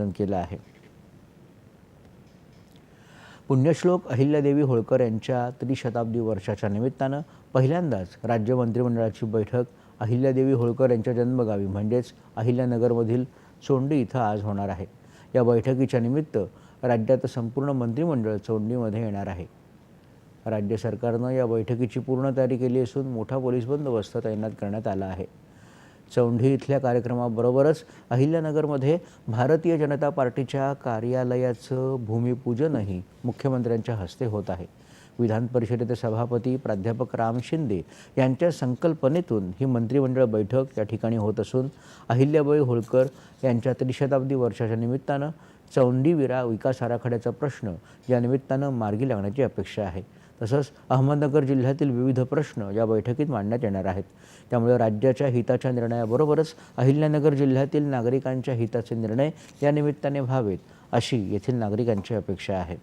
वंदन केलं आहे. पुण्यश्लोक अहिल्यादेवी होळकर यांच्या त्रिशताब्दी वर्षाच्या निमित्तानं पहिल्यांदाच राज्य मंत्रिमंडळाची बैठक अहिल्यादेवी होळकर यांच्या जन्मगावी म्हणजेच अहिल्यानगरमधील चोंडी इथं आज होणार आहे. या बैठकीच्या निमित्त राज्यात संपूर्ण मंत्रिमंडळ चोंडीमध्ये येणार आहे. राज्य सरकारनं या बैठकीची पूर्ण तयारी केली असून मोठा पोलीस बंदोबस्त तैनात करण्यात आला आहे. चौंढी इथल्या कार्यक्रमाबरोबरच अहिल्यानगरमध्ये भारतीय जनता पार्टीच्या कार्यालयाचं भूमिपूजनही मुख्यमंत्र्यांच्या हस्ते होत आहे. विधान परिषदेचे सभापती प्राध्यापक राम शिंदे यांच्या संकल्पनेतून ही मंत्रिमंडळ बैठक या ठिकाणी होत असून अहिल्याबाई होळकर यांच्या त्रिशताब्दी वर्षाच्या निमित्तानं चौंडीविरा विकास आराखड्याचा प्रश्न या निमित्तानं मार्गी लागण्याची अपेक्षा आहे. तसंच अहमदनगर जिल्ह्यातील विविध प्रश्न या बैठकीत मांडण्यात येणार आहेत. त्यामुळे राज्याच्या हिताच्या निर्णयाबरोबरच अहिल्यानगर जिल्ह्यातील नागरिकांच्या हिताचे निर्णय या निमित्ताने व्हावेत अशी येथील नागरिकांची अपेक्षा आहे.